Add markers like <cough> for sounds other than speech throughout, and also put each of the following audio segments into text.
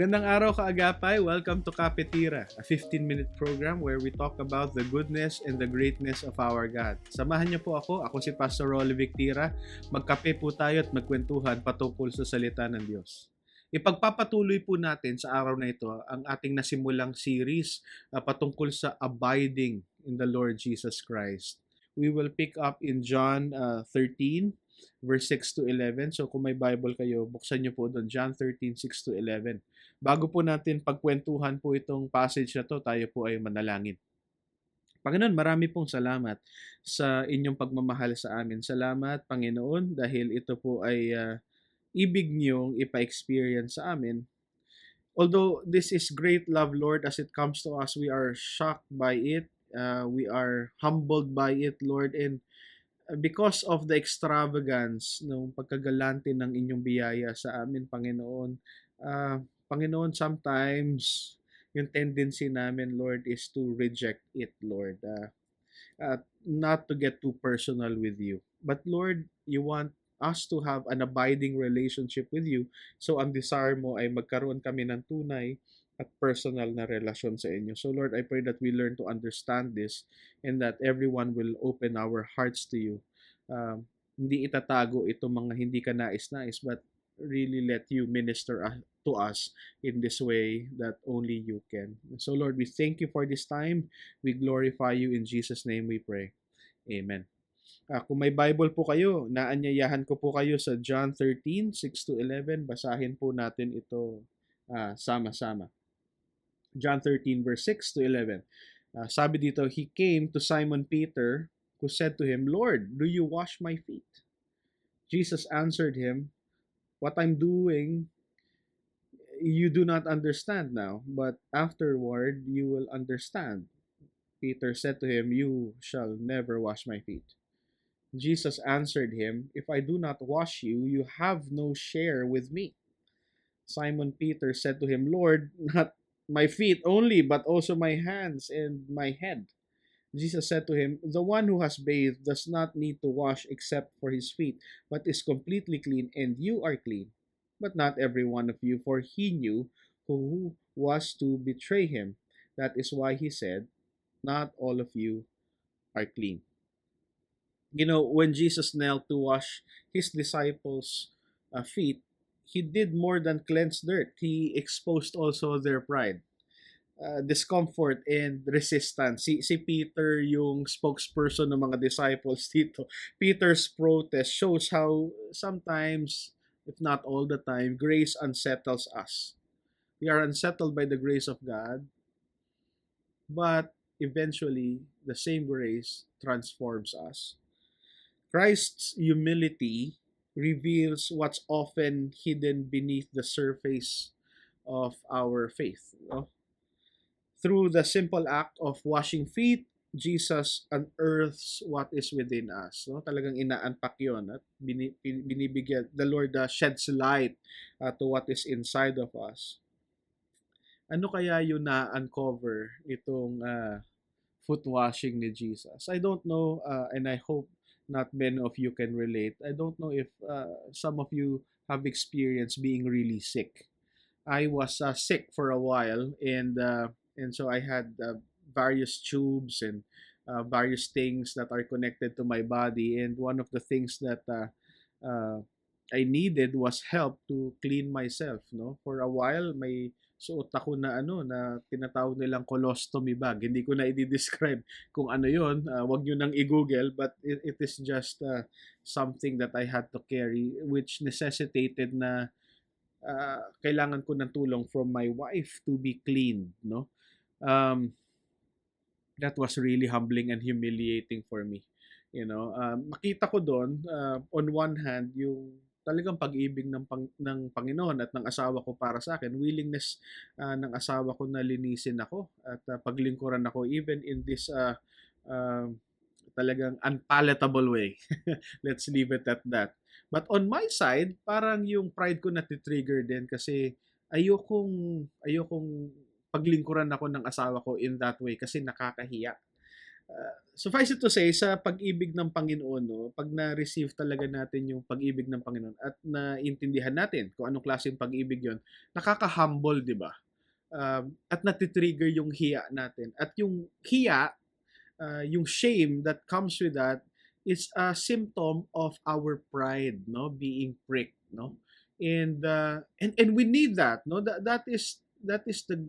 Magandang araw kaagapay. Welcome to Kapitira, a 15-minute program where we talk about the goodness and the greatness of our God. Samahan niyo po ako. Ako si Pastor Rolly Victira. Magkape po tayo at magkwentuhan patungkol sa salita ng Diyos. Ipagpapatuloy po natin sa araw na ito ang ating nasimulang series uh, patungkol sa abiding in the Lord Jesus Christ. We will pick up in John uh, 13 verse 6 to 11. So kung may Bible kayo, buksan niyo po doon John 13 6 to 11. Bago po natin pagkwentuhan po itong passage na to, tayo po ay manalangin. Panginoon, marami pong salamat sa inyong pagmamahal sa amin. Salamat, Panginoon, dahil ito po ay uh, ibig niyong ipa-experience sa amin. Although this is great love, Lord, as it comes to us, we are shocked by it. Uh, we are humbled by it, Lord, and because of the extravagance ng pagkagalante ng inyong biyaya sa amin, Panginoon, uh, Panginoon, sometimes yung tendency namin, Lord, is to reject it, Lord. Uh, uh, not to get too personal with you. But Lord, you want us to have an abiding relationship with you. So ang desire mo ay magkaroon kami ng tunay at personal na relasyon sa inyo. So Lord, I pray that we learn to understand this and that everyone will open our hearts to you. Um, hindi itatago itong mga hindi ka nais-nais, but really let you minister to us in this way that only you can. So Lord, we thank you for this time. We glorify you in Jesus name we pray. Amen. Uh, kung may Bible po kayo, naanyayahan ko po kayo sa John 13, 6 to 11. Basahin po natin ito uh, sama-sama. John 13 verse 6 to 11. Uh, sabi dito, He came to Simon Peter, who said to him, Lord, do you wash my feet? Jesus answered him, What I'm doing you do not understand now, but afterward you will understand. Peter said to him, You shall never wash my feet. Jesus answered him, If I do not wash you, you have no share with me. Simon Peter said to him, Lord, not my feet only, but also my hands and my head. Jesus said to him, The one who has bathed does not need to wash except for his feet, but is completely clean, and you are clean but not every one of you, for he knew who was to betray him. That is why he said, Not all of you are clean. You know, when Jesus knelt to wash his disciples' uh, feet, he did more than cleanse dirt. He exposed also their pride. Uh, discomfort and resistance. Si, si Peter yung spokesperson ng mga disciples <laughs> dito. Peter's protest shows how sometimes if not all the time, grace unsettles us. We are unsettled by the grace of God, but eventually the same grace transforms us. Christ's humility reveals what's often hidden beneath the surface of our faith. You know? Through the simple act of washing feet, Jesus unearths what is within us. No? Talagang ina-unpack yun at binibigyan, the Lord uh, sheds light uh, to what is inside of us. Ano kaya yung na-uncover itong uh, foot washing ni Jesus? I don't know uh, and I hope not many of you can relate. I don't know if uh, some of you have experienced being really sick. I was uh, sick for a while and uh, and so I had uh, various tubes and uh, various things that are connected to my body. And one of the things that uh, uh, I needed was help to clean myself. No, for a while may suot ako na ano na tinatawag nilang colostomy bag. Hindi ko na i-describe kung ano 'yon. Uh, wag niyo nang i-google but it, it is just uh, something that I had to carry which necessitated na uh, kailangan ko ng tulong from my wife to be cleaned, no? Um, that was really humbling and humiliating for me. You know, um, makita ko doon, uh, on one hand, yung talagang pag-ibig ng, pang, ng Panginoon at ng asawa ko para sa akin, willingness uh, ng asawa ko na linisin ako at uh, paglingkuran ako even in this uh, uh, talagang unpalatable way. <laughs> Let's leave it at that. But on my side, parang yung pride ko na trigger din kasi ayokong ayokong paglingkuran ako ng asawa ko in that way kasi nakakahiya. Uh, suffice it to say, sa pag-ibig ng Panginoon, no, pag na-receive talaga natin yung pag-ibig ng Panginoon at naintindihan natin kung anong klaseng pag-ibig yon nakaka-humble, di ba? Um, at natitrigger yung hiya natin. At yung hiya, uh, yung shame that comes with that is a symptom of our pride, no, being pricked, no, and uh, and and we need that, no, that that is that is the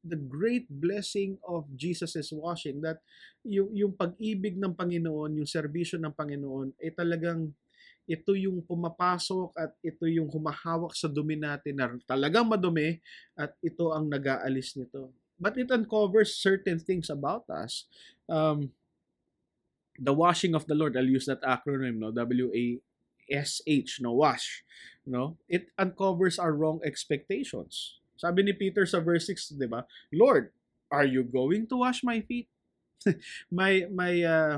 the great blessing of Jesus' washing that yung yung pag-ibig ng Panginoon, yung serbisyo ng Panginoon ay eh, talagang ito yung pumapasok at ito yung humahawak sa dumi natin na talagang madumi at ito ang nag-aalis nito. But it uncovers certain things about us. Um, the washing of the Lord, I'll use that acronym, no, W-A-S-H, no, wash, no, it uncovers our wrong expectations. Sabi ni Peter sa verse 6, di ba? Lord, are you going to wash my feet? <laughs> my, my, uh,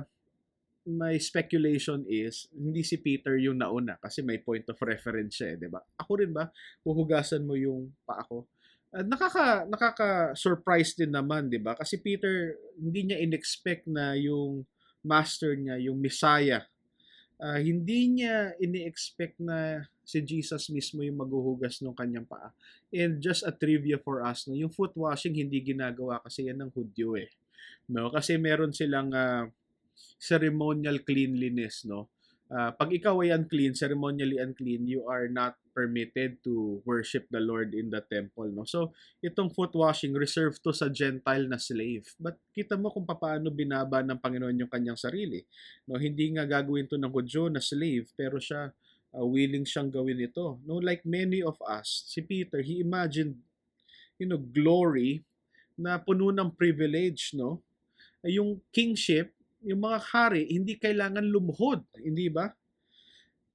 my speculation is, hindi si Peter yung nauna kasi may point of reference siya, eh, di ba? Ako rin ba, huhugasan mo yung pa ako? Uh, nakaka nakaka-surprise din naman, 'di ba? Kasi Peter hindi niya inexpect na yung master niya, yung Messiah. Uh, hindi niya ini-expect na si Jesus mismo yung maghuhugas ng kanyang paa. And just a trivia for us, no, yung foot washing hindi ginagawa kasi yan ng Hudyo eh. No, kasi meron silang uh, ceremonial cleanliness, no. Uh, pag ikaw ay unclean, ceremonially unclean, you are not permitted to worship the Lord in the temple. No? So, itong foot washing reserved to sa Gentile na slave. But kita mo kung paano binaba ng Panginoon yung kanyang sarili. No? Hindi nga gagawin to ng Hudyo na slave, pero siya uh, willing siyang gawin ito. No? Like many of us, si Peter, he imagined you know, glory na puno ng privilege, no? Yung kingship, yung mga hari, hindi kailangan lumuhod, hindi ba?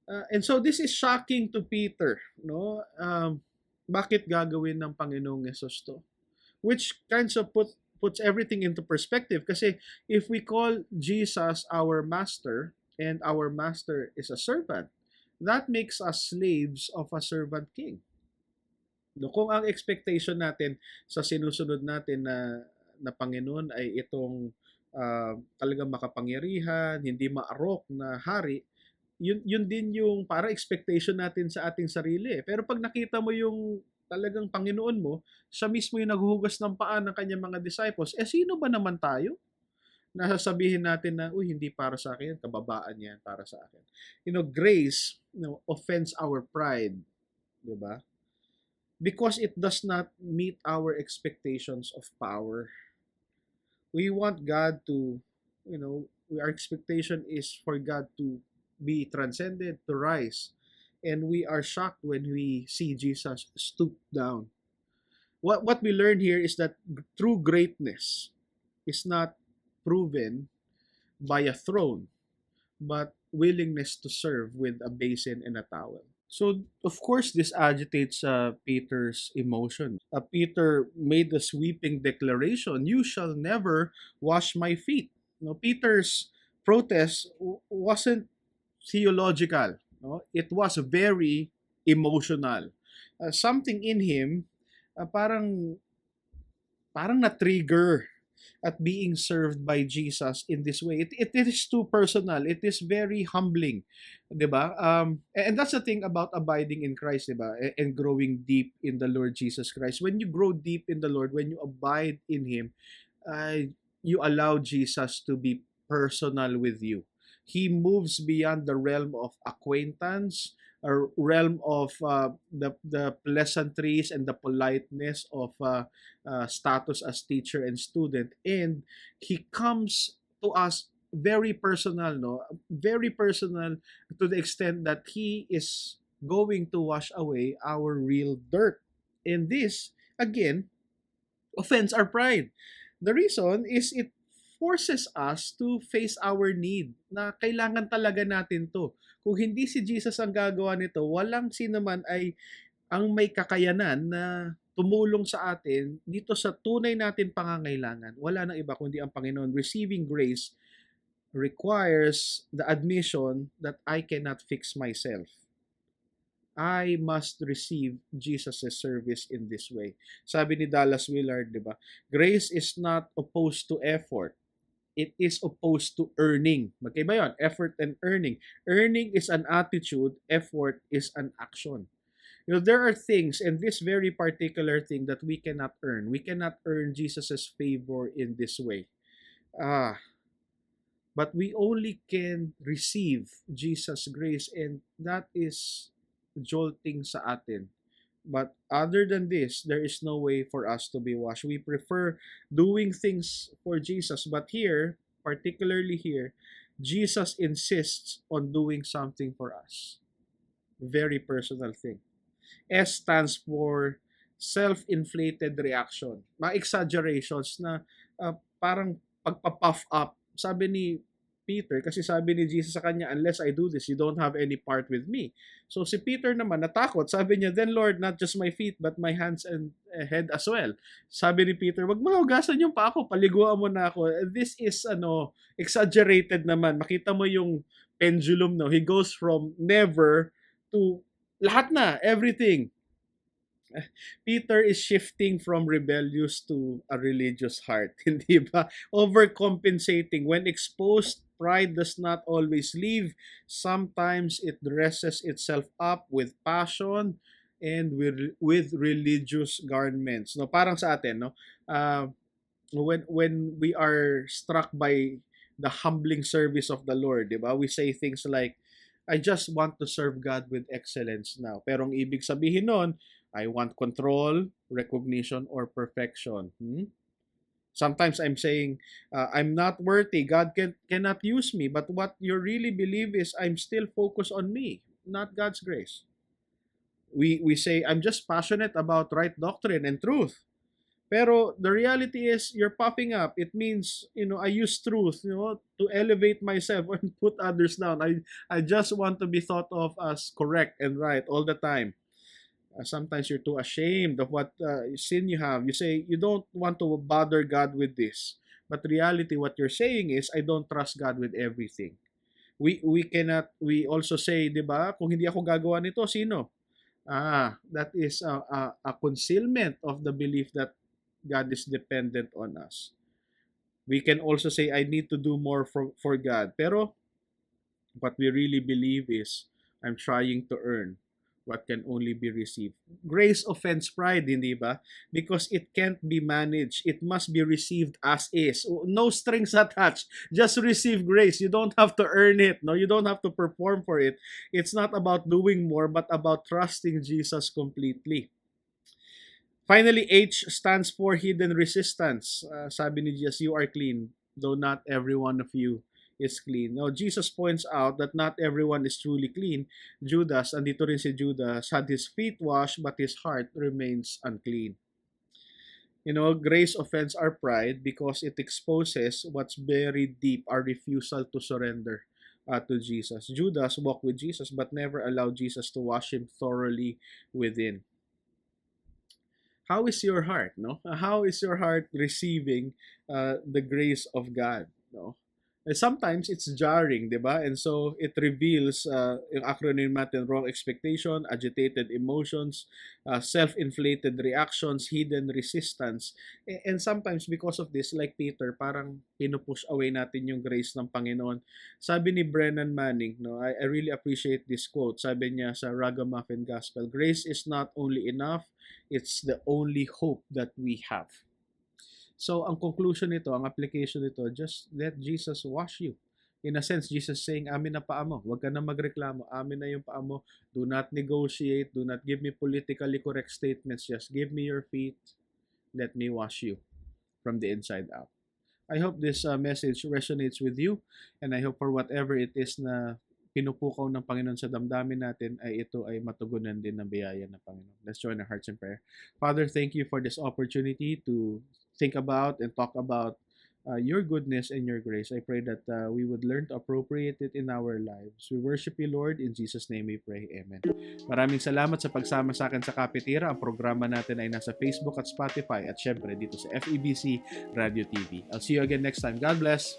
Uh, and so this is shocking to Peter, no? Um, bakit gagawin ng Panginoong Yesus to? Which kinds of put puts everything into perspective kasi if we call Jesus our master and our master is a servant, that makes us slaves of a servant king. No, kung ang expectation natin sa sinusunod natin na na Panginoon ay itong uh, talagang makapangyarihan, hindi maarok na hari, yun, yun din yung para expectation natin sa ating sarili. Pero pag nakita mo yung talagang Panginoon mo, siya mismo yung naghuhugas ng paa ng kanyang mga disciples, eh sino ba naman tayo? Nasasabihin natin na, uy, hindi para sa akin, kababaan yan para sa akin. You know, grace you know, offends our pride. Di ba? Because it does not meet our expectations of power. We want God to, you know, our expectation is for God to be transcended, to rise. And we are shocked when we see Jesus stoop down. What, what we learn here is that true greatness is not proven by a throne, but willingness to serve with a basin and a towel. So, of course, this agitates uh, Peter's emotion. Uh, Peter made the sweeping declaration, You shall never wash my feet. Now, Peter's protest wasn't theological. No? It was very emotional. Uh, something in him uh, parang parang na-trigger at being served by Jesus in this way. It, it, it is too personal. It is very humbling. 'Di ba? Um, and that's the thing about abiding in Christ, 'di ba? And growing deep in the Lord Jesus Christ. When you grow deep in the Lord, when you abide in Him, uh, you allow Jesus to be personal with you. he moves beyond the realm of acquaintance, a realm of uh, the, the pleasantries and the politeness of uh, uh, status as teacher and student. And he comes to us very personal, no? Very personal to the extent that he is going to wash away our real dirt. And this, again, offends our pride. The reason is it forces us to face our need na kailangan talaga natin to. Kung hindi si Jesus ang gagawa nito, walang sino man ay ang may kakayanan na tumulong sa atin dito sa tunay natin pangangailangan. Wala nang iba kundi ang Panginoon. Receiving grace requires the admission that I cannot fix myself. I must receive Jesus' service in this way. Sabi ni Dallas Willard, di ba? Grace is not opposed to effort it is opposed to earning. Magkaiba yun, effort and earning. Earning is an attitude, effort is an action. You know, there are things, and this very particular thing that we cannot earn. We cannot earn Jesus' favor in this way. Ah, but we only can receive Jesus' grace, and that is jolting sa atin. But other than this, there is no way for us to be washed. We prefer doing things for Jesus, but here, particularly here, Jesus insists on doing something for us. Very personal thing. S stands for self-inflated reaction. Mga exaggerations na uh, parang pagpa-puff up. Sabi ni Peter, kasi sabi ni Jesus sa kanya, unless I do this, you don't have any part with me. So si Peter naman natakot. Sabi niya, then Lord, not just my feet, but my hands and uh, head as well. Sabi ni Peter, wag mo hugasan yung pa ako, paliguan mo na ako. This is ano, exaggerated naman. Makita mo yung pendulum, no? He goes from never to lahat na, everything. <laughs> Peter is shifting from rebellious to a religious heart, <laughs> hindi ba? Overcompensating. When exposed, pride does not always leave. Sometimes it dresses itself up with passion and with, with religious garments. No, parang sa atin, no? Uh, when when we are struck by the humbling service of the Lord, 'di ba? We say things like I just want to serve God with excellence now. Pero ang ibig sabihin nun, I want control, recognition, or perfection. Hmm? Sometimes I'm saying, uh, I'm not worthy. God can, cannot use me. But what you really believe is I'm still focused on me, not God's grace. We, we say, I'm just passionate about right doctrine and truth. Pero the reality is you're popping up. It means, you know, I use truth, you know, to elevate myself <laughs> and put others down. I I just want to be thought of as correct and right all the time. Uh, sometimes you're too ashamed of what uh, sin you have. You say you don't want to bother God with this. But reality what you're saying is I don't trust God with everything. We we cannot we also say, 'di ba? Kung hindi ako gagawa nito, sino? Ah, that is a, a, a concealment of the belief that God is dependent on us. We can also say, I need to do more for, for God. Pero, what we really believe is, I'm trying to earn what can only be received. Grace offends pride, hindi ba? Because it can't be managed. It must be received as is. No strings attached. Just receive grace. You don't have to earn it. No, you don't have to perform for it. It's not about doing more, but about trusting Jesus completely. Finally, H stands for hidden resistance. Uh, sabi ni Jesus, you are clean, though not every one of you is clean. Now, Jesus points out that not everyone is truly clean. Judas, and andito rin si Judas, had his feet washed, but his heart remains unclean. You know, grace offends our pride because it exposes what's buried deep, our refusal to surrender uh, to Jesus. Judas walked with Jesus, but never allowed Jesus to wash him thoroughly within how is your heart no how is your heart receiving uh, the grace of god no sometimes it's jarring di ba? And so it reveals uh, yung acronym natin wrong expectation agitated emotions uh, self-inflated reactions hidden resistance. And sometimes because of this like Peter parang pinupush away natin yung grace ng Panginoon. Sabi ni Brennan Manning no I, I really appreciate this quote. Sabi niya sa Ragamuffin Gospel grace is not only enough it's the only hope that we have. So, ang conclusion nito, ang application nito, just let Jesus wash you. In a sense, Jesus saying, amin na paa mo. Huwag ka na magreklamo. Amin na yung paa mo. Do not negotiate. Do not give me politically correct statements. Just give me your feet. Let me wash you from the inside out. I hope this uh, message resonates with you and I hope for whatever it is na pinupukaw ng Panginoon sa damdamin natin ay ito ay matugunan din ng biyaya ng Panginoon. Let's join our hearts in prayer. Father, thank you for this opportunity to think about and talk about uh, your goodness and your grace. I pray that uh, we would learn to appropriate it in our lives. We worship you, Lord. In Jesus' name we pray. Amen. Maraming salamat sa pagsama sa akin sa Kapitira. Ang programa natin ay nasa Facebook at Spotify at syempre dito sa FEBC Radio TV. I'll see you again next time. God bless.